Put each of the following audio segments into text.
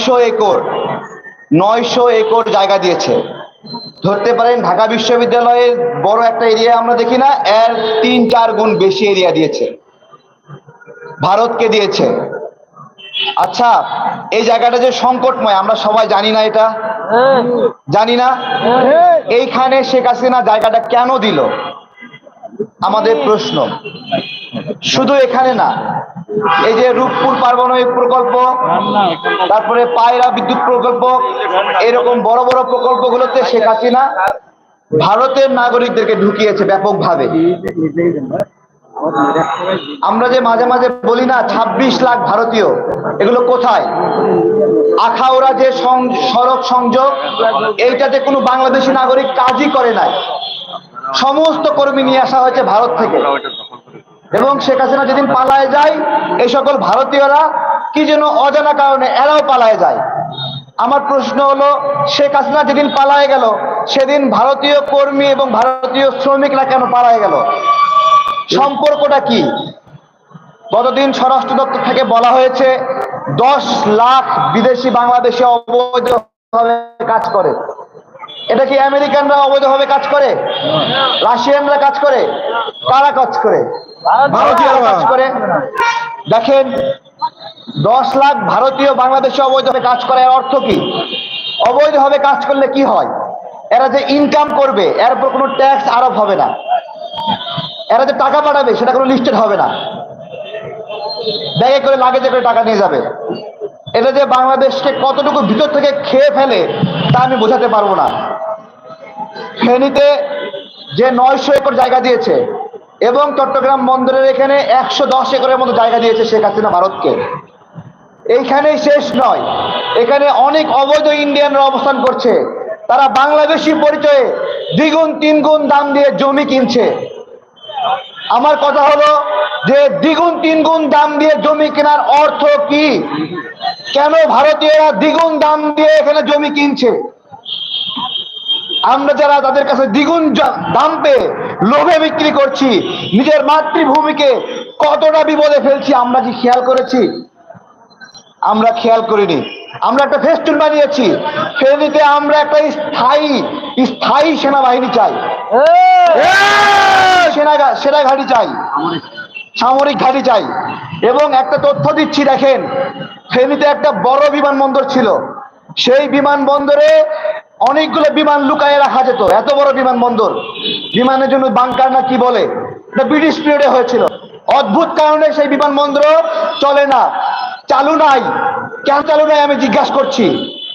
নয়শো একর নয়শো একর জায়গা দিয়েছে। ধরতে পারেন ঢাকা বিশ্ববিদ্যালয়ের বড় একটা এরিয়া আমরা দেখি না, এর তিন চার গুণ বেশি এরিয়া দিয়েছে। ভারতকে দিয়েছে। আচ্ছা এই জায়গাটা যে সংকটময়, আমরা সবাই জানি না এটা। জানি না? এইখানে শেখ হাসিনা জায়গাটা কেন দিল? আমাদের প্রশ্ন। শুধু এখানে না এই যে রূপপুর পারমাণবিক প্রকল্প, তারপরে পায়রা বিদ্যুৎ প্রকল্প, এরকম বড় বড় প্রকল্পগুলোতে শেখ হাসিনা ভারতের নাগরিকদেরকে ঢুকিয়েছে ব্যাপকভাবে। আমরা যে মাঝে মাঝে বলি না ২৬ লাখ ভারতীয়, এগুলো কোথায়? আখাউড়া যে সড়ক সংযোগ, এইটাতে কোনো বাংলাদেশি নাগরিক কাজই করে নাই। সমস্ত কর্মী নিয়ে আসা হয়েছে ভারত থেকে। এবং শেখ হাসিনা যেদিন পালায় যায়, এই সকল ভারতীয়রা কি যেন অজানা কারণে এরাও পালায় যায়। আমার প্রশ্ন হলো, শেখ হাসিনা যেদিন পালায় গেল, সেদিন ভারতীয় কর্মী এবং ভারতীয় শ্রমিকরা কেন পালায় গেল? সম্পর্কটা কি? গতদিন স্বরাষ্ট্র দপ্তর থেকে বলা হয়েছে, দশ লাখ বিদেশি বাংলাদেশে অবৈধভাবে কাজ করে। এটা কি আমেরিকানরা অবৈধভাবে কাজ করে? রাশিয়ানরা কাজ করে? কারা কাজ করে। ভারতীয়রা কাজ করে। দেখেন দশ লাখ ভারতীয় বাংলাদেশে অবৈধভাবে কাজ করে এর অর্থ কি? অবৈধভাবে কাজ করলে কি হয়? এরা যে ইনকাম করবে এর উপর কোনো ট্যাক্স আরোপ হবে না। এরা যে টাকা পাঠাবে সেটা কোনো লিস্টেড হবে না। ব্যাগে করে লাগেজে করে টাকা নিয়ে যাবে। এটা যে বাংলাদেশকে কতটুকু ভিতর থেকে খেয়ে ফেলে তা আমি বোঝাতে পারব না। ফেনীতে যে নয়শো একর জায়গা দিয়েছে এবং চট্টগ্রাম বন্দরের এখানে একশো দশ একরের মতো জায়গা দিয়েছে শেখ হাসিনা ভারতকে। এইখানেই শেষ নয়। এখানে অনেক অবৈধ ইন্ডিয়ানরা অবস্থান করছে। তারা বাংলাদেশি পরিচয়ে দ্বিগুণ, তিনগুণ দাম দিয়ে জমি কিনছে। আমার কথা হলো যে দ্বিগুণ, তিনগুণ দাম দিয়ে জমি কেনার অর্থ কি? কেন ভারতীয়রা দ্বিগুণ দাম দিয়ে এখানে জমি কিনছে? আমরা যারা তাদের কাছে দ্বিগুণ দাম পেয়ে লোভে বিক্রি করছি নিজের মাতৃভূমিকে কতটা বিপদে ফেলছি আমরা কি খেয়াল করেছি? আমরা খেয়াল করিনি। আমরা একটা ফেস্টুন বানিয়েছি। ফেনীতে আমরা একটা স্থায়ী স্থায়ী সেনাবাহিনী চাই। সেনা সেনা ঘাঁটি চাই। সামরিক ঘাঁটি চাই। এবং একটা তথ্য দিচ্ছি দেখেন ফেনীতে একটা বড় বিমানবন্দর ছিল। সেই বিমানবন্দরে অনেকগুলো বিমান লুকায়ে রাখা যেত, এত বড় বিমানবন্দর বিমানের জন্য বাংকার না কি বলে? ব্রিটিশ পিরিয়ডে হয়েছিল। অদ্ভুত কারণে সেই বিমানবন্দর চলে না, চালু নাই। কেন চালু নাই আমি জিজ্ঞাসা করছি।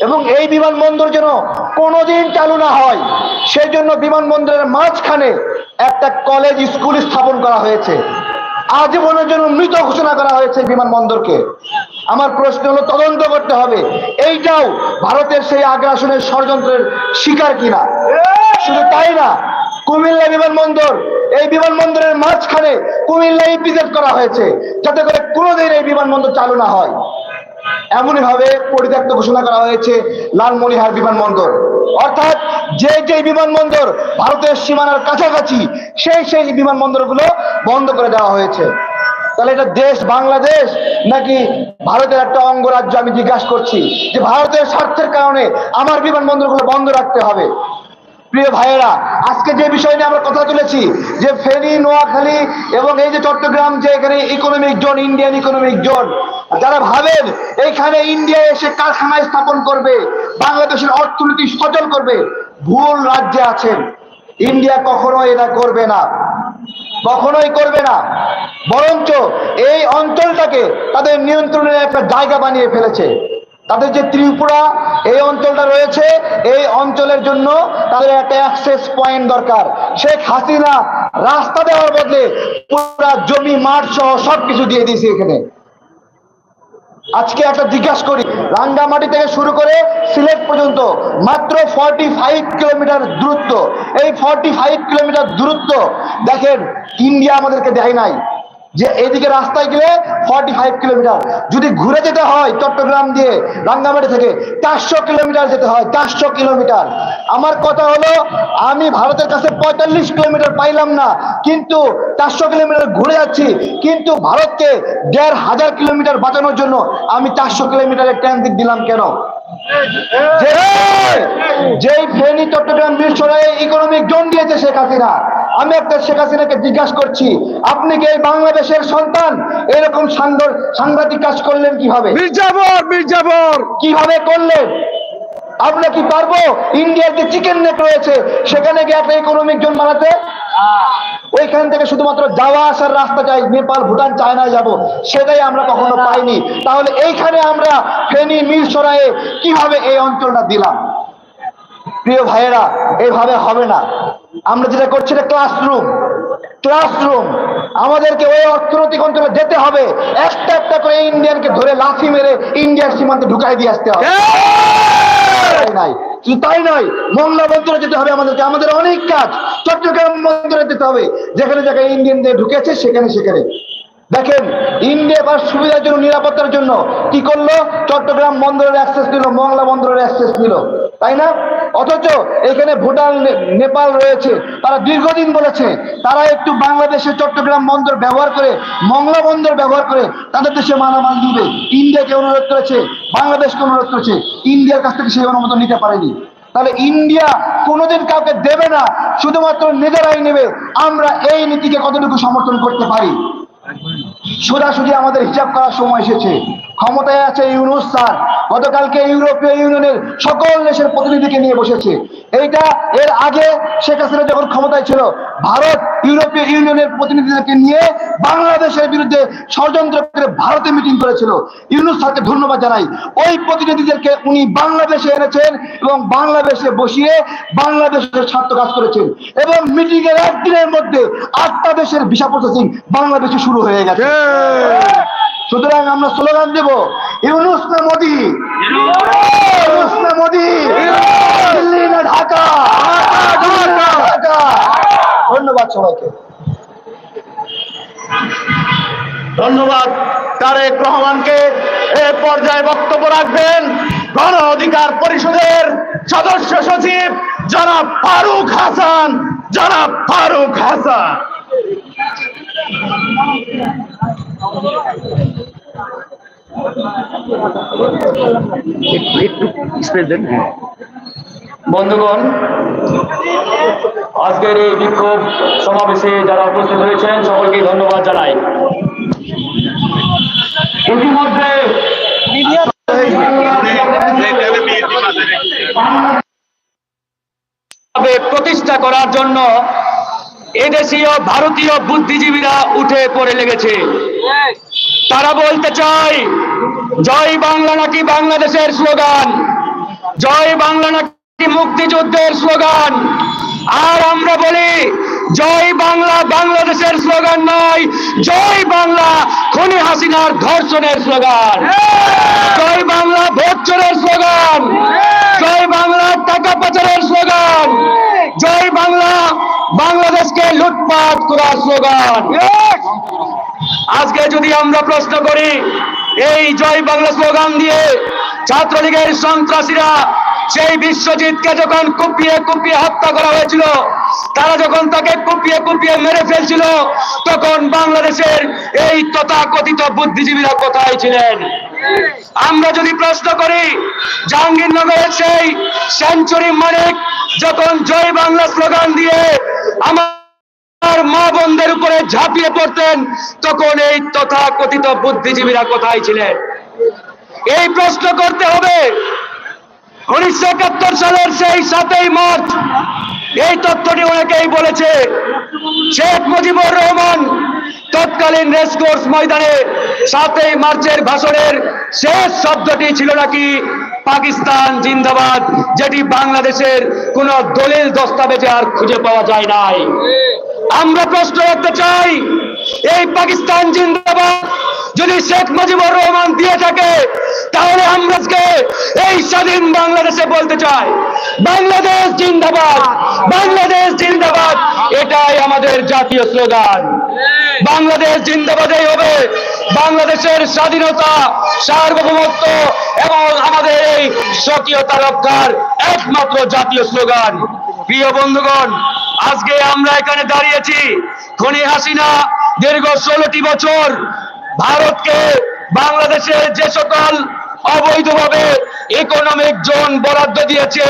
এবং এই বিমানবন্দর যেন কোনোদিন চালু না হয়, সেই জন্য বিমানবন্দরের মাঝখানে একটা কলেজ, স্কুল স্থাপন করা হয়েছে। আজীবনের জন্য মৃত ঘোষণা করা হয়েছে বিমানবন্দরকে। আমার প্রশ্ন হলো, তদন্ত করতে হবে। এইটাও ভারতের সেই আগ্রাসনের ষড়যন্ত্রের শিকার কিনা? শুধু তাই না, কুমিল্লা বিমানবন্দর, এই বিমানবন্দরের মাঝখানে কুমিল্লা ইপিজেড করা হয়েছে, যাতে করে কোনোদিন এই বিমানবন্দর চালু না হয়। এমনই ভাবে পরিত্যক্ত ঘোষণা করা হয়েছে লালমনিহার বিমানবন্দর। অর্থাৎ যে যে বিমানবন্দর ভারতের সীমানার কাছাকাছি, সেই সেই বিমানবন্দরগুলো বন্ধ করে দেওয়া হয়েছে। তাহলে এটা দেশ বাংলাদেশ নাকি ভারতের একটা অঙ্গরাজ্য আমি জিজ্ঞাসা করছি যে ভারতের স্বার্থের কারণে আমার বিমানবন্দরগুলো বন্ধ রাখতে হবে? প্রিয় ভাইয়েরা, আজকে যে বিষয় নিয়ে আমরা কথা তুলেছি, যে ফেনী, নোয়াখালী এবং এই যে চট্টগ্রাম যে এখানে economic zone Indian economic zone যারা ভাবেন এইখানে ইন্ডিয়া এসে কারখানা স্থাপন করবে, বাংলাদেশের অর্থনীতি সচল করবে, ভুল রাজ্যে আছেন। ইন্ডিয়া কখনো এটা করবে না। কখনোই করবে না। বরঞ্চ এই অঞ্চলটাকে তাদের নিয়ন্ত্রণের একটা জায়গা বানিয়ে ফেলেছে। তাদের যে ত্রিপুরা এই অঞ্চলটা রয়েছে, এই অঞ্চলের জন্য তাদের একটা অ্যাক্সেস পয়েন্ট দরকার। শেখ হাসিনা রাস্তা দেওয়ার বদলে পুরা জমি, মাঠ সহ সবকিছু দিয়ে দিয়েছে এখানে। আজকে একটা জিজ্ঞাসা করি, রাঙ্গামাটি থেকে শুরু করে সিলেট পর্যন্ত মাত্র ফর্টি ফাইভ কিলোমিটার দূরত্ব। এই ফর্টি ফাইভ কিলোমিটার দূরত্ব দেখেন ইন্ডিয়া আমাদেরকে দেয় নাই। যে এইদিকে রাস্তায় গেলে ফর্টি ফাইভ কিলোমিটার যদি ঘুরে যেতে হয় চট্টগ্রাম দিয়ে রাঙ্গামাটি থেকে, চারশো কিলোমিটার যেতে হয়, চারশো কিলোমিটার আমার কথা হলো, আমি ভারতের কাছে পঁয়তাল্লিশ কিলোমিটার পাইলাম না, কিন্তু চারশো কিলোমিটার ঘুরে যাচ্ছি। কিন্তু ভারতকে দেড় হাজার কিলোমিটার বাঁচানোর জন্য আমি চারশো কিলোমিটারের ট্রানজিট দিলাম কেন? যেই ফেনী, চট্টগ্রাম মিরসরাই ইকোনমিক জোন দিয়েছে শেখ হাসিনা। আমি একটা শেখ হাসিনাকে জিজ্ঞাসা করছি আপনি কি এই বাংলাদেশের সন্তান? এরকম সাংঘ- সাংঘাতিক কাজ করলেন কীভাবে? মির্জাফর মির্জাফর কীভাবে করলেন? আমরা কি পারব? ইন্ডিয়ার যে চিকেন নেট রয়েছে সেখানে গিয়ে একটা ইকোনমিক জোন বানাতে? ওইখান থেকে শুধুমাত্র যাওয়া আসার রাস্তা চাই নেপাল ভুটান চায়নায় যাব সেটাই আমরা কখনো পাইনি। তাহলে এইখানে আমরা ফেনী মিরসরায়ে কীভাবে এই অঞ্চলটা দিলাম? প্রিয় ভাইয়েরা এইভাবে হবে না। আমরা যেটা করছি এটা ক্লাসরুম ক্লাসরুম আমাদেরকে ওই অর্থনৈতিক অঞ্চলে যেতে হবে। একটা একটা করে ইন্ডিয়ানকে ধরে লাথি মেরে ইন্ডিয়ার সীমান্তে ঢুকাই দিয়ে আসতে হবে। তাই নয় মংলা বন্দরে যেতে হবে আমাদেরকে। আমাদের অনেক কাজ চট্টগ্রাম বন্দরে যেতে হবে। যেখানে যেখানে ইন্ডিয়ানদের ঢুকেছে, সেখানে সেখানে। দেখেন, ইন্ডিয়া বা সুবিধার জন্য, নিরাপত্তার জন্য কি করল? চট্টগ্রাম বন্দরের অ্যাক্সেস নিল মংলা বন্দরের অ্যাক্সেস নিল। তাই না? অথচ এখানে ভুটান নেপাল রয়েছে। তারা দীর্ঘদিন বলেছে, তারা একটু বাংলাদেশের চট্টগ্রাম বন্দর ব্যবহার করে, মংলা বন্দর ব্যবহার করে তাদের দেশে মালামাল দিবে। ইন্ডিয়াকে অনুরোধ করেছে, বাংলাদেশকে অনুরোধ করেছে, ইন্ডিয়ার কাছ থেকে সেই অনুমোদন নিতে পারেনি। তাহলে ইন্ডিয়া কোনোদিন কাউকে দেবে না, শুধুমাত্র নিজেরাই নেবে। আমরা এই নীতিকে কতটুকু সমর্থন করতে পারি? সোজাসুজি আমাদের হিসাব করার সময় এসেছে। ক্ষমতায় আছে ইউনুস স্যার। গতকালকে ইউরোপীয় ইউনিয়নের সকল দেশের প্রতিনিধিকে নিয়ে বসেছে। এইটা এর আগে শেখ হাসিনা যখন ক্ষমতায় ছিল, ভারত ইউরোপীয় ইউনিয়নের প্রতিনিধিদেরকে নিয়ে বাংলাদেশের বিরুদ্ধে ষড়যন্ত্র করে ভারতে মিটিং করেছিল। ইউনুস স্যারকে ধন্যবাদ জানাই। ওই প্রতিনিধিদেরকে উনি বাংলাদেশে এনেছেন এবং বাংলাদেশে বসিয়ে বাংলাদেশের স্বার্থ কাজ করেছেন। এবং মিটিং এর একদিনের মধ্যে আটটা দেশের ভিসা প্রসেসিং বাংলাদেশে শুরু হয়ে গেছে। সুতরাং আমরা স্লোগান দেব ইউনুস না মোদি? ইউনুস না মোদি? দিল্লি না ঢাকা। ধন্যবাদ সবাইকে। ধন্যবাদ তারেক রহমানকে। এ পর্যায়ে বক্তব্য রাখবেন গণ অধিকার পরিষদের সদস্য সচিব জনাব ফারুক হাসান। জনাব ফারুক হাসান। বন্ধুগণ আজকের এই বিক্ষোভ সমাবেশে যারা উপস্থিত হয়েছেন সকলকে ধন্যবাদ জানাই। ইতিমধ্যে ভাবে প্রতিষ্ঠা করার জন্য এদেশীয় ভারতীয় বুদ্ধিজীবীরা উঠে পড়ে লেগেছে। তারা বলতে চায় জয় বাংলা নাকি বাংলাদেশের স্লোগান? জয় বাংলা নাকি মুক্তিযুদ্ধের স্লোগান? আর আমরা বলি জয় বাংলা বাংলাদেশের স্লোগান নয় জয় বাংলা খনি হাসিনার ধর্ষণের স্লোগান। জয় বাংলা ভোটচরের স্লোগান। জয় বাংলা টাকা পাচারের স্লোগান। জয় বাংলা বাংলাদেশকে লুটপাট করার স্লোগান। আজকে যদি আমরা প্রশ্ন করি, এই জয় বাংলা স্লোগান দিয়ে ছাত্রলীগের সন্ত্রাসীরা সেই বিশ্বজিৎকে যখন কুপিয়ে কুপিয়ে হত্যা করা হয়েছিল, তারা যখন তাকে কুপিয়ে কুপিয়ে মেরে ফেলছিল, তখন বাংলাদেশের এই তথাকথিত বুদ্ধিজীবীরা কোথায় ছিলেন? আমরা যদি প্রশ্ন করি, জাহাঙ্গীরনগরের সেই সেঞ্চুরি মানিক যখন জয় বাংলা স্লোগান দিয়ে আমার মা বোনদের উপরে ঝাঁপিয়ে পড়তেন, তখন এই তথাকথিত বুদ্ধিজীবীরা কোথায় ছিলেন? এই প্রশ্ন করতে হবে উনিশশো একাত্তর সালের সেই সাতই মার্চ এই তথ্যটি অনেকেই বলেছে। শেখ মুজিবুর রহমান তৎকালীন রেসকোর্স ময়দানে সাতই মার্চের ভাষণের শেষ শব্দটি ছিল নাকি পাকিস্তান জিন্দাবাদ, যেটি বাংলাদেশের কোন দলিল দস্তাবেজে আর খুঁজে পাওয়া যায় নাই। আমরা প্রশ্ন রাখতে চাই, এই পাকিস্তান জিন্দাবাদ যদি শেখ মুজিবুর রহমান দিয়ে থাকে, তাহলে আমরা এই স্বাধীন বাংলাদেশে বলতে চাই, বাংলাদেশ জিন্দাবাদ বাংলাদেশ জিন্দাবাদ, এটাই আমাদের জাতীয় স্লোগান। বাংলাদেশ জিন্দাবাদেই হবে, বাংলাদেশের স্বাধীনতা, সার্বভৌমত্ব এবং আমাদের এই স্বকীয়তা রক্ষার একমাত্র জাতীয় স্লোগান। প্রিয় বন্ধুগণ, আজকে আমরা এখানে দাঁড়িয়েছি খনি হাসিনা দীর্ঘ ষোলোটি বছর ভারতকে বাংলাদেশে যে সকল অবৈধভাবে ইকোনমিক জোন বরাদ্দ দিয়েছে,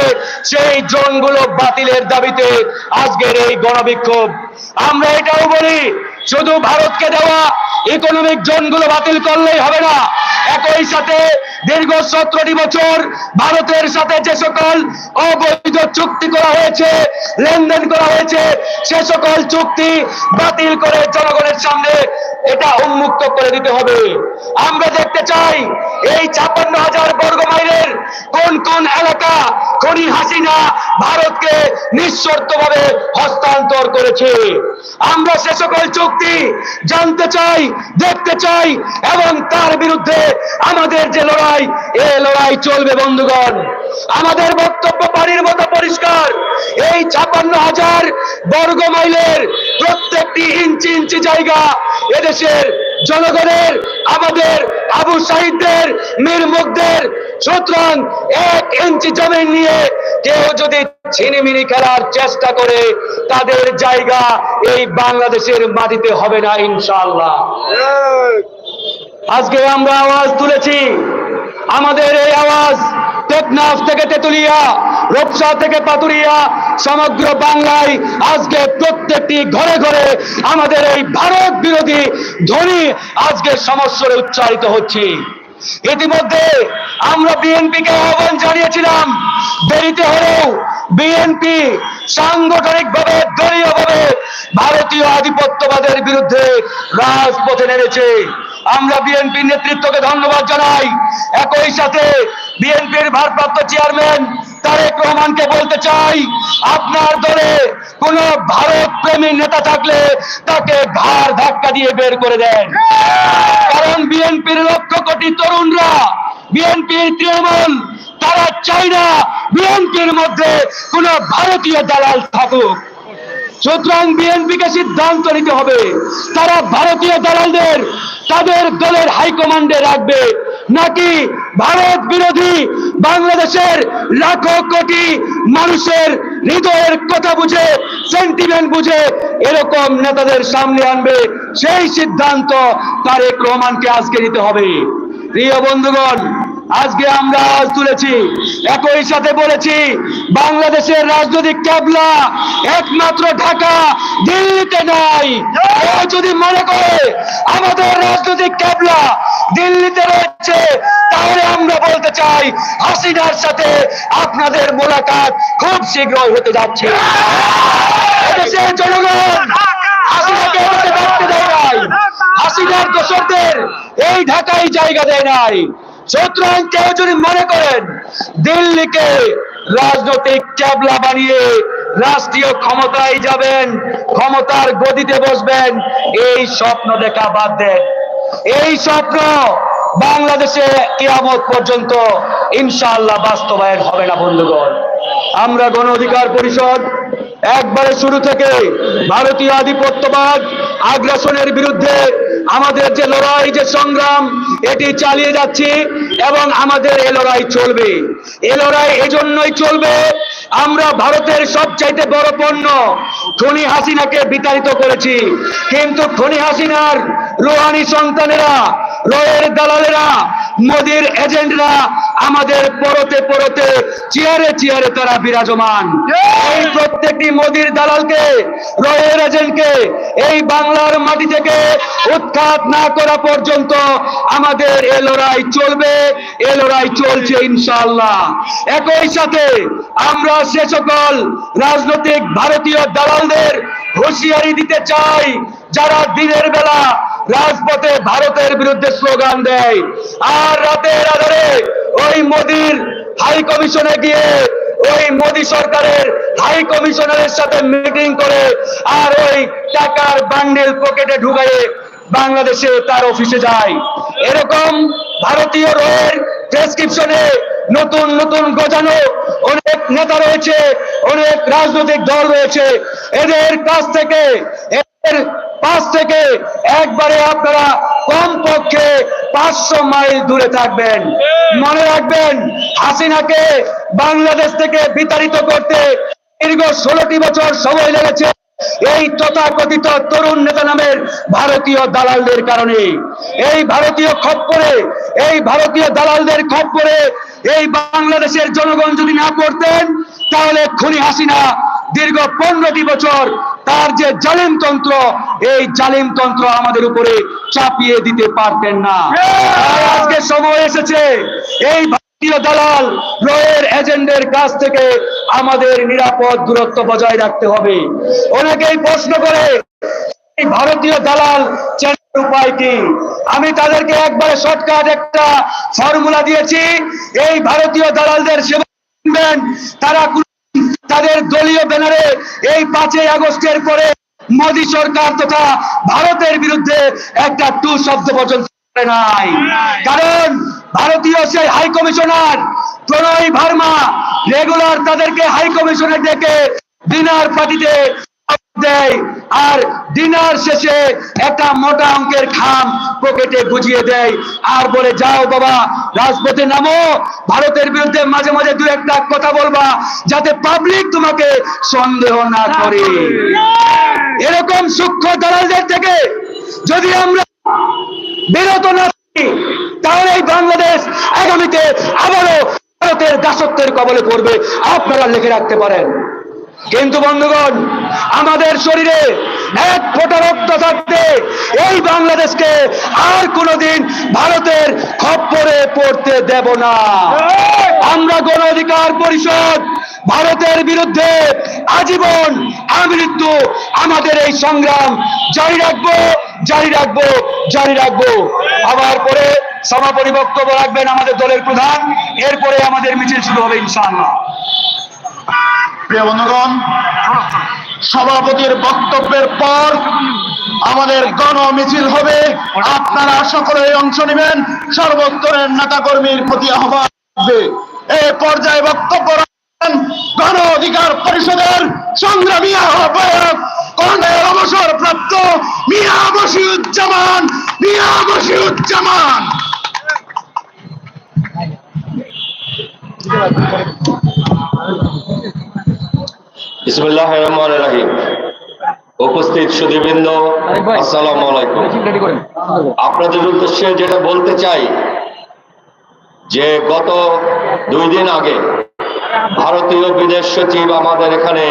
সেই জোনগুলো বাতিলের দাবিতে আজকের এই গণবিক্ষোভ। আমরা এটাও বলি শুধু ভারতকে দেওয়া ইকোনমিক জোনগুলো বাতিল করলেই হবে না। একই সাথে দীর্ঘ সতেরোটি বছর ভারতের সাথে যে সকল অবৈধ চুক্তি করা হয়েছে, লেনদেন করা হয়েছে, সে সকল চুক্তি বাতিল করে জনগণের সামনে এটা উন্মুক্ত করে দিতে হবে। আমরা দেখতে চাই এই ছাপ্পান্ন হাজার বর্গ মাইলের কোন কোন এলাকা খনি হাসিনা ভারতকে নিঃশর্তভাবে হস্তান্তর করেছে? আমরা সে সকল চুক্তি জানতে চাই, দেখতে চাই এবং তার বিরুদ্ধে আমাদের যে লড়াই, এ লড়াই চলবে বন্ধুগণ। আমাদের বক্তব্য পানির মতো পরিষ্কার। এই ছাপান্ন হাজার বর্গ মাইলের প্রত্যেকটি ইঞ্চি ইঞ্চি জায়গা এদেশের জনগণের, আমাদের আবু সাহিদদের মীর মুখদের সুতরাং এক ইঞ্চি জমি নিয়ে কেউ যদি ছিনিমিনি খেলার চেষ্টা করে, তাদের জায়গা এই বাংলাদেশের মাটিতে হবে না, ইনশাআল্লাহ। আজকে আমরা আওয়াজ তুলেছি। আমাদের এই আওয়াজ টেকনাফ থেকে তেতুলিয়া, রূপসা থেকে পাতুরিয়া, সমগ্র বাংলায় আজকে প্রত্যেকটি ঘরে ঘরে আমাদের এই ভারত বিরোধী ধ্বনি আজকে সমস্যারে উচ্চারিত হচ্ছে। ইতিমধ্যে আমরা বিএনপিকে আহ্বান জানিয়েছিলাম, দেরিতে হলেও বিএনপি সাংগঠনিক ভাবে দলীয় ভাবে ভারতীয় আধিপত্যবাদের বিরুদ্ধে রাজপথে নেমেছে। আমরা বিএনপি নেতৃত্বকে ধন্যবাদ জানাই। একই সাথে বিএনপির ভারপ্রাপ্ত চেয়ারম্যান তারেক রহমানকে বলতে চাই, আপনার দলে কোন ভারত প্রেমী নেতা থাকলে তাকে ঘাড় ধাক্কা দিয়ে বের করে দেন। কারণ বিএনপির লক্ষ কোটি তরুণরা, বিএনপির তৃণমূল, তারা চায় না বিএনপির মধ্যে কোন ভারতীয় দালাল থাকুক। সুতরাং বিএনপিকে সিদ্ধান্ত নিতে হবে। তারা ভারতীয় দালালদের, তাদের দলের হাইকমান্ডে রাখবে। নাকি ভারত বিরোধী বাংলাদেশের লাখো কোটি মানুষের হৃদয়ের কথা বুঝে সেন্টিমেন্ট বুঝে এরকম নেতাদের সামনে আনবে? সেই সিদ্ধান্ত তারেক রহমানকে আজকে নিতে হবে। প্রিয় বন্ধুগণ আজকে আমরা আওয়াজ তুলেছি। একই সাথে বলেছি, বাংলাদেশের রাজনৈতিক ক্যাবলা একমাত্র ঢাকা, দিল্লিতে নাই যদি মনে করে আমাদের রাজনৈতিক ক্যাবলা দিল্লিতে রয়েছে, তাহলে আমরা বলতে চাই, হাসিনার সাথে আপনাদের মোলাকাত খুব শীঘ্রই হতে যাচ্ছে। জনগণ হাসিনাকে এদেশে থাকতে দেয় নাই। হাসিনার দোষরদের এই ঢাকায় জায়গা দেয় নাই। সুতরাং কেউ যদি মনে করেন দিল্লিকে রাজনৈতিক ক্যাবলা বানিয়ে রাষ্ট্রীয় ক্ষমতায় যাবেন, ক্ষমতার গদিতে বসবেন, এই স্বপ্ন দেখা বাদ দেন। এই স্বপ্ন বাংলাদেশে কিয়ামত পর্যন্ত ইনশাআল্লাহ বাস্তবায়ন হবে না, বন্ধুগণ। আমরা গণ অধিকার পরিষদ একবারে শুরু থেকে ভারতীয় আধিপত্যবাদ আগ্রাসনের বিরুদ্ধে আমাদের যে লড়াই, যে সংগ্রাম, এটি চালিয়ে যাচ্ছি এবং আমাদের এ লড়াই চলবে। এ লড়াই এজন্যই চলবে। আমরা ভারতের সবচাইতে বড় পণ্য খনি হাসিনাকে বিতাড়িত করেছি। কিন্তু খনি হাসিনার রোহানি সন্তানেরা, রয়ের দালালেরা, মোদির এজেন্টরা আমাদের পরতে পরতে চেয়ারে চেয়ারে তারা বিরাজমান। এই প্রত্যেকটি মোদির দালালকে, রয়ের এজেন্টকে এই বাংলার মাটি থেকে উৎখাত না করা পর্যন্ত আমাদের এ লড়াই চলবে, এ লড়াই চলছে ইনশাআল্লাহ। একই সাথে আমরা সে সকল রাজনৈতিক ভারতীয় দালালদের হুঁশিয়ারি দিতে চাই, যারা দিনের বেলা রাজপথে ভারতের বিরুদ্ধে স্লোগান দেয়। আর রাতের আধারে ওই মোদির হাই কমিশনে গিয়ে ওই মোদি সরকারের হাই কমিশনারের সাথে মিটিং করে আর ওই টাকার বান্ডেল পকেটে ঢুকাইয়ে বাংলাদেশে তার অফিসে যায়। এরকম ভারতীয় রয়ের প্রেসক্রিপশনে নতুন নতুন গজানো অনেক নেতা রয়েছে, অনেক রাজনৈতিক দল রয়েছে। এদের কাছ থেকে, এদের পাশ থেকে একবারে আপনারা কমপক্ষে পাঁচশো মাইল দূরে থাকবেন। মনে রাখবেন, হাসিনাকে বাংলাদেশ থেকে বিতাড়িত করতে দীর্ঘ ষোলোটি বছর সময় লেগেছে। এই তথাকথিত তরুণ নেতা নামের ভারতীয় দালালদের কারণে এই ভারতীয় খপ্পরে এই ভারতীয় দালালদের খপ্পরে এই বাংলাদেশের জনগণ যদি না পড়তেন তাহলে খুনি হাসিনা দীর্ঘ পনেরোটি বছর তার যে জালিমতন্ত্র এই জালিমতন্ত্র আমাদের উপরে চাপিয়ে দিতে পারতেন না। আজকে সময় এসেছে এই ভারতীয় দালাল রয়ের এজেন্ডের কাছ থেকে আমাদের নিরাপদ দূরত্ব বজায় রাখতে হবে। অনেকেই প্রশ্ন করে ভারতীয় দালাল চেনার উপায় কি? আমি তাদেরকে একবারে শর্টকাট একটা ফর্মুলা দিয়েছি, এই ভারতীয় দালালদের সেবা তারা তাদের দলীয় ব্যানারে এই পাঁচই আগস্টের পরে মোদী সরকার তথা ভারতের বিরুদ্ধে একটা টু শব্দ পর্যন্ত নাই। কারণ ভারতীয় সেই high commissioner Pranay Verma regular তাদেরকে হাই কমিশনে ডেকে ডিনার পার্টিতে দেয় আর ডিনার শেষে একটা মোটা অঙ্কের খাম পকেটে বুঝিয়ে দেয় আর বলে যাও বাবা রাজপথে নামো। ভারতের বিরুদ্ধে মাঝে মাঝে দু একটা কথা বলবা যাতে পাবলিক তোমাকে সন্দেহ না করে। এরকম সূক্ষ্ম দালালদের থেকে যদি আমরা বিরত না তাহলে এই বাংলাদেশ আগামীতে আবারও ভারতের দাসত্বের কবলে পড়বে। আপনারা লিখে রাখতে পারেন। কিন্তু বন্ধুগণ, আমাদের শরীরে এক ফোঁটা রক্ত থাকতে এই বাংলাদেশকে আর কোনোদিন ভারতের খপ্পরে পড়তে দেব না। আমরা গণ অধিকার পরিষদ ভারতের বিরুদ্ধে আজীবন আমৃত্যু আমাদের এই সংগ্রাম জারি রাখব জারি রাখব জারি রাখব। আবার পরে সভাপতি বক্তব্য রাখবেন আমাদের দলের প্রধান। এরপরে আমাদের মিছিল শুরু হবে ইনশাআল্লাহ। প্রিয় বন্ধুগণ সভাপতির বক্তব্যের পর আমাদের গণ মিছিল হবে। আপনারা সকলে অংশ নেবেন। সর্বস্তরের নেতাকর্মীর প্রতি আহ্বান। এই পর্যায়ে বক্তব্য রাখবেন গণ অধিকার পরিষদের সংগ্রামী আহ্বায়ক কর্নেল অবসর প্রাপ্ত মিয়া বসিউজ্জামান মিয়া বসিউজ্জামান বিসমুল্লাহ রহমান রাহিম। উপস্থিত সুদীবৃন্দ আসসালামু আলাইকুম। আপনাদের উদ্দেশ্যে যেটা বলতে চাই যে গত দুই দিন আগে ভারতীয় বিদেশ সচিব আমাদের এখানে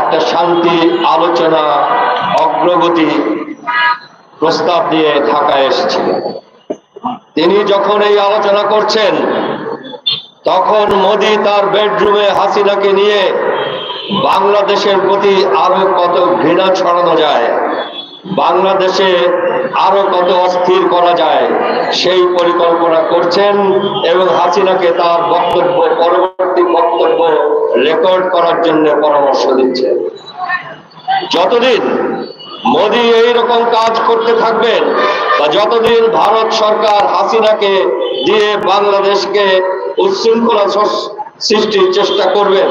একটা শান্তি আলোচনা অগ্রগতি প্রস্তাব নিয়ে ঢাকায় এসেছিলেন। তিনি যখন এই আলোচনা করছেন তখন মোদি তার বেডরুমে হাসিনাকে নিয়ে বাংলাদেশের প্রতি আরও কত ঘৃণা ছড়ানো যায়, বাংলাদেশে আরও কত অস্থির করা যায়, সেই পরিকল্পনা করছেন এবং হাসিনাকে তার বক্তব্য, পরবর্তী বক্তব্য রেকর্ড করার জন্য পরামর্শ দিচ্ছেন। যতদিন মোদি এই রকম কাজ করতে থাকবেন বা যতদিন ভারত সরকার হাসিনাকে দিয়ে বাংলাদেশকে উচ্ছৃঙ্খলা সৃষ্টির চেষ্টা করবেন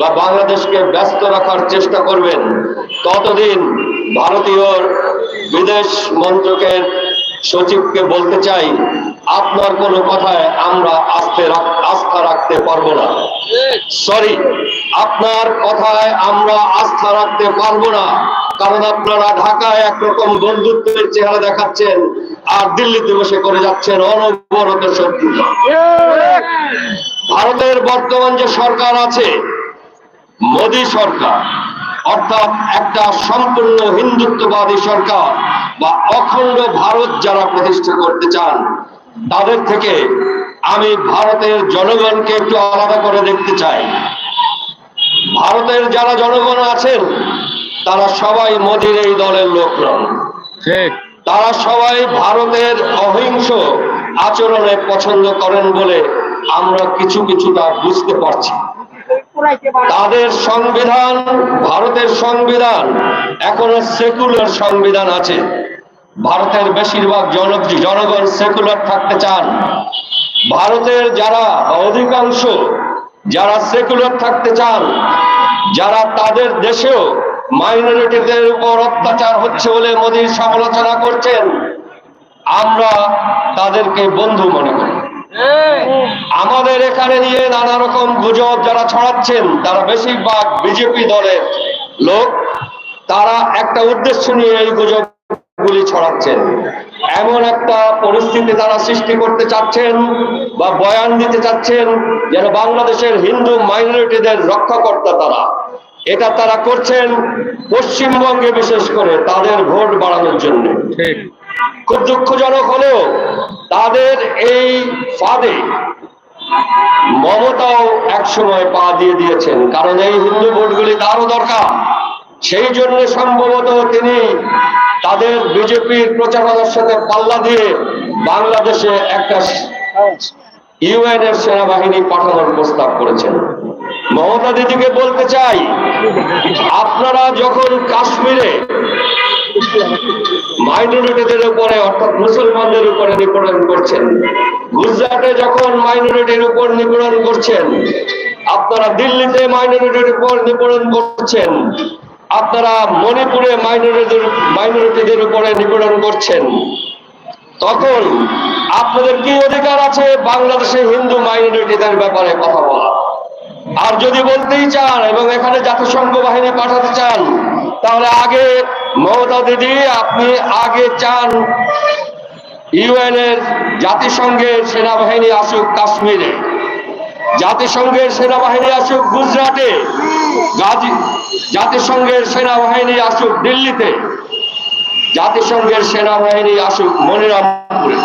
বা বাংলাদেশকে ব্যস্ত রাখার চেষ্টা করবেন, ততদিন ভারতীয় বিদেশ মন্ত্রকের সচিবকে বলতে চাই, আপনার কোনো কথায় আমরা রাখ- আস্থা রাখতে পারব না। সরি আপনার কথায় আমরা আস্থা রাখতে পারব না, কারণ আপনারা ঢাকায় একরকম বন্ধুত্বের চেহারা দেখাচ্ছেন আর দিল্লিতে বসে করে যাচ্ছেন অনবরত শত্রুতা। ভারতের বর্তমান যে সরকার আছে মোদী সরকার অর্থাৎ একটা সম্পূর্ণ হিন্দুত্ববাদী সরকার বা অখণ্ড ভারত যারা প্রতিষ্ঠা করতে চান তাদের থেকে আমি ভারতের জনগণকে একটু আলাদা করে দেখতে চাই। ভারতের যারা জনগণ আছেন তারা সবাই মোদির এই দলের লোক নন। তারা সবাই ভারতের অহিংস আচরণে পছন্দ করেন বলে আমরা কিছু কিছু তা বুঝতে পারছি। তাদের সংবিধান, ভারতের সংবিধান, এখনও সেকুলার সংবিধান আছে। ভারতের বেশিরভাগ জন জনগণ সেকুলার থাকতে চান। ভারতের যারা অধিকাংশ, যারা সেকুলার থাকতে চান, যারা তাদের দেশেও মাইনরিটিদের উপর অত্যাচার হচ্ছে বলে মোদীর সমালোচনা করছেন আমরা তাদেরকে বন্ধু মনে করি। আমাদের এখানে নিয়ে নানা রকম গুজব যারা ছড়াচ্ছেন, তারা বেশিরভাগ বিজেপি দলের লোক, তারা একটা উদ্দেশ্য নিয়ে এই গুজবগুলি ছড়াচ্ছেন। এমন একটা পরিস্থিতি তারা সৃষ্টি করতে চাচ্ছেন বা বয়ান দিতে চাচ্ছেন যেন বাংলাদেশের হিন্দু মাইনরিটিদের রক্ষাকর্তা তারা। এটা তারা করছেন পশ্চিমবঙ্গে বিশেষ করে তাদের ভোট বাড়ানোর জন্য। খুব দুঃখজনক হলেও তাদের এই ফাঁদে মমতাও একসময় পা দিয়ে দিয়েছেন। কারণ এই হিন্দু ভোটগুলি তারও দরকার। সেই জন্য সম্ভবত তিনি তাদের বিজেপির প্রচারণার সাথে পাল্লা দিয়ে বাংলাদেশে একটা ইউএন এর সেনাবাহিনী পাঠানোর প্রস্তাব করেছেন। মমতা দিদিকে বলতে চাই, আপনারা যখন কাশ্মীরে মাইনরিটিদের উপরে, অর্থাৎ মুসলমানদের উপরে নিপীড়ন করছেন, গুজরাটে যখন মাইনরিটির উপর নিপীড়ন করছেন, আপনারা দিল্লিতে মাইনরিটির উপর নিপীড়ন করছেন, আপনারা মণিপুরে মাইনরিটিদের মাইনরিটিদের উপরে নিপীড়ন করছেন, তখন আপনাদের কি অধিকার আছে বাংলাদেশে হিন্দু মাইনরিটিদের ব্যাপারে কথা বলা আর যদি বলতেই চান এবং এখানে জাতিসংঘ বাহিনী পাঠাতে চান, তাহলে আগে মমতা দিদি, আপনি আগে চান ইউএন এর জাতিসংঘের সেনাবাহিনী আসুক কাশ্মীরে। জাতিসংঘের সেনাবাহিনী আসুক গুজরাটে। গাজী, জাতিসংঘের সেনাবাহিনী আসুক দিল্লিতে। জাতিসংঘের সেনাবাহিনী আসুক মনিরামপুরে।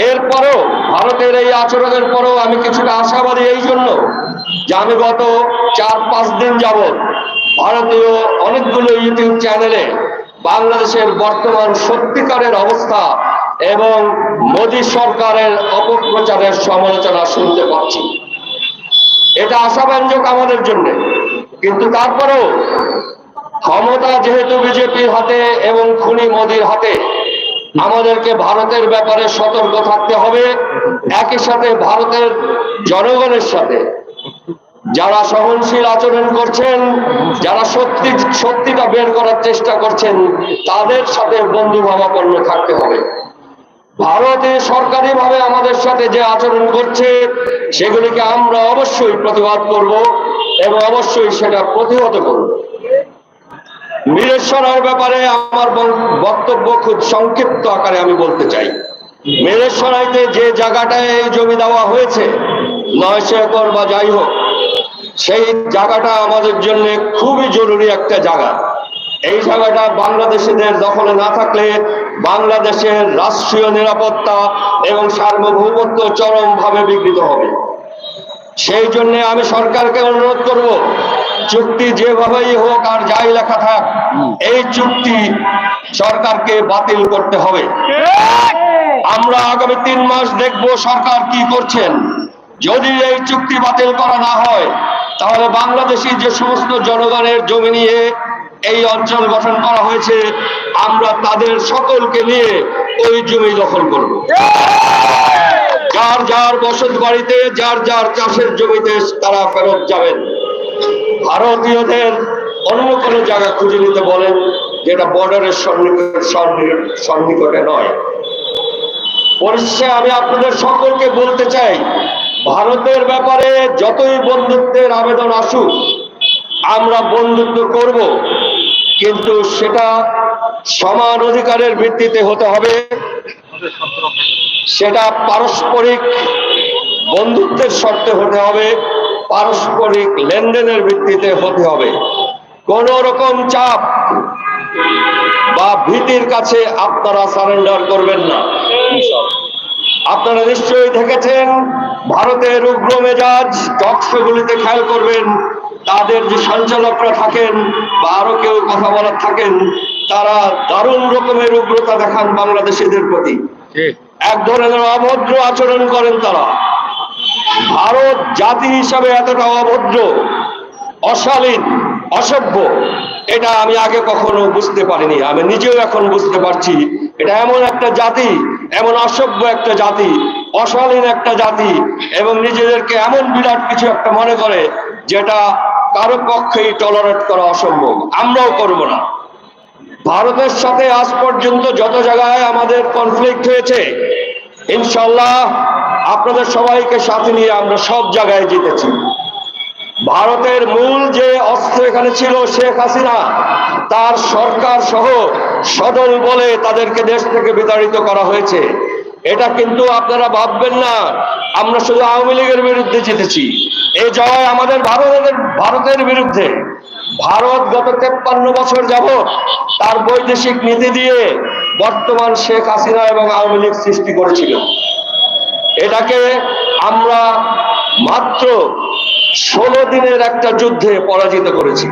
এরপরও ভারতের এই আচরণের পরও আমি কিছুটা আশাবাদী এই জন্য যে আমি গত চার, পাঁচ দিন যাবৎ ভারতীয় অনেকগুলো ইউটিউব চ্যানেলে বাংলাদেশের বর্তমান সত্যিকারের অবস্থা এবং মোদী সরকারের অপপ্রচারের সমালোচনা শুনতে পাচ্ছি। এটা আশাব্যঞ্জক আমাদের জন্য। কিন্তু তারপরেও ক্ষমতা যেহেতু বিজেপির হাতে এবং খুনি মোদির হাতে আমাদেরকে ভারতের ব্যাপারে সতর্ক থাকতে হবে। একই সাথে ভারতের জনগণের সাথে যারা সহনশীল আচরণ করছেন, যারা সত্যি সত্যিটা বের করার চেষ্টা করছেন, তাদের সাথে বন্ধু ভাবাপন্ন থাকতে হবে। ভারতে সরকারিভাবে আমাদের সাথে যে আচরণ করছে, সেগুলিকে আমরা অবশ্যই প্রতিবাদ করব এবং অবশ্যই সেটা প্রতিহত করব। মিরেশ্বরের ব্যাপারে আমার বক্তব্য খুব সংক্ষিপ্ত আকারে আমি বলতে চাই। মিরেশ্বরাইতে যে জায়গাটায় জমি দেওয়া হয়েছে, নয়শো একর বা যাই হোক, সেই জায়গাটা আমাদের জন্য খুবই জরুরি একটা জায়গা। এই জায়গাটা বাংলাদেশিদের দখলে না থাকলে বাংলাদেশের রাষ্ট্রীয় নিরাপত্তা এবং সার্বভৌমত্ব চরমভাবে বিঘ্নিত হবে। সেই জন্য আমি সরকারকে অনুরোধ করব, চুক্তি যেভাবেই হোক আর যাই লেখা থাক, এই চুক্তি সরকারকে বাতিল করতে হবে। আমরা আগামী তিন মাস দেখব সরকার কি করছেন। যদি এই চুক্তি বাতিল করা না হয়, তাহলে বাংলাদেশি যে সমস্ত জনগণের জমি নিয়ে এই অঞ্চল গঠন করা হয়েছে, আমরা তাদের সকলকে নিয়ে ওই জমি দখল করব। যার যার বসত বাড়িতে, যার যার চাষের জমিতে তারা ফেরত যাবেন। ভারতীয়দের অন্য কোনো জায়গা খুঁজে নিতে বলেন, যেটা বর্ডারের সন্নিকট নয়। পরিশেষে আমি আপনাদের সকলকে বলতে চাই, ভারতের ব্যাপারে যতই বন্ধুত্বের আবেদন আসুক, আমরা বন্ধুত্ব করব, কিন্তু সেটা সমান অধিকারের ভিত্তিতে হতে হবে। সেটা পারস্পরিক বন্ধুত্বের শর্তে হতে হবে, পারস্পরিক লেনদেনের ভিত্তিতে হতে হবে। কোন রকম চাপ বা ভীতির কাছে আপনারা সারেন্ডার করবেন না। আপনারা নিশ্চয়ই দেখেছেন, ভারতের উগ্র মেজাজ টকশোগুলিতে খেয়াল করবেন, তাদের যে সঞ্চালকরা থাকেন বা আরও কেউ কথা বলার থাকেন, তারা দারুণ রকমের উগ্রতা দেখান বাংলাদেশিদের প্রতি। এক ধরনের অভদ্র আচরণ করেন তারা। ভারত জাতি হিসাবে এতটা অভদ্র, অশালীন, অসভ্য, এটা আমি আগে কখনো বুঝতে পারিনি, আমি নিজেও এখন বুঝতে পারছি। এটা এমন একটা জাতি, এমন অসভ্য একটা জাতি, অশালীন একটা জাতি, এবং নিজেদেরকে এমন বিরাট কিছু একটা মনে করে, যেটা কারও পক্ষেই টলারেট করা অসম্ভব। আমরাও করব না। ভারতের সাথে আজ পর্যন্ত যত জায়গায় আমাদের কনফ্লিক্ট হয়েছে, ইনশাল্লাহ আপনাদের সবাইকে সাথে নিয়ে আমরা সব জায়গায় জিতেছি। ভারতের মূল যে অস্ত্র এখানে ছিল শেখ হাসিনা, তার সরকার সহ সদল বলে তাদেরকে দেশ থেকে বিতাড়িত করা হয়েছে। এটা কিন্তু আপনারা ভাববেন না, আমরা শুধু আওয়ামী লীগের বিরুদ্ধে জিতেছি। এই জয় আমাদের ভারতের ভারতের বিরুদ্ধে। ভারত গত তেপ্পান্ন বছর যাবৎ তার বৈদেশিক নীতি দিয়ে বর্তমান শেখ হাসিনা এবং আওয়ামী লীগ সৃষ্টি করেছিল। এটাকে আমরা মাত্র ষোলো দিনের একটা যুদ্ধে পরাজিত করেছি।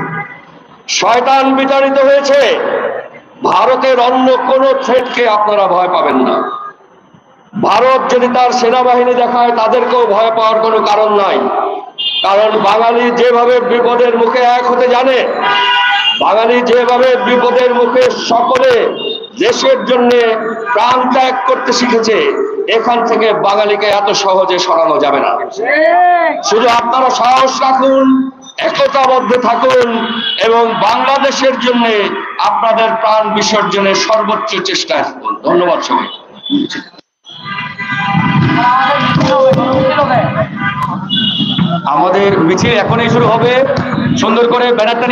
শয়তান বিতাড়িত হয়েছে, ভারতের অন্য কোনো থ্রেটকে আপনারা ভয় পাবেন না। ভারত যদি তার সেনাবাহিনী দেখায়, তাদেরকেও ভয় পাওয়ার কোনো কারণ নাই। কারণ বাঙালি যেভাবে বিপদের মুখে এক হতে জানে, বাঙালি যেভাবে বিপদের মুখে সকলে দেশের জন্য প্রাণ ত্যাগ করতে শিখেছে, এখান থেকে বাঙালিকে এত সহজে সরানো যাবে না। শুধু আপনারা সাহস রাখুন, একতাবদ্ধ থাকুন এবং বাংলাদেশের জন্য আপনাদের প্রাণ বিসর্জনের সর্বোচ্চ চেষ্টা করুন। ধন্যবাদ সবাই আমাদের মিছিল এখনই শুরু হবে। সুন্দর করে ব্যানারটা নিয়ে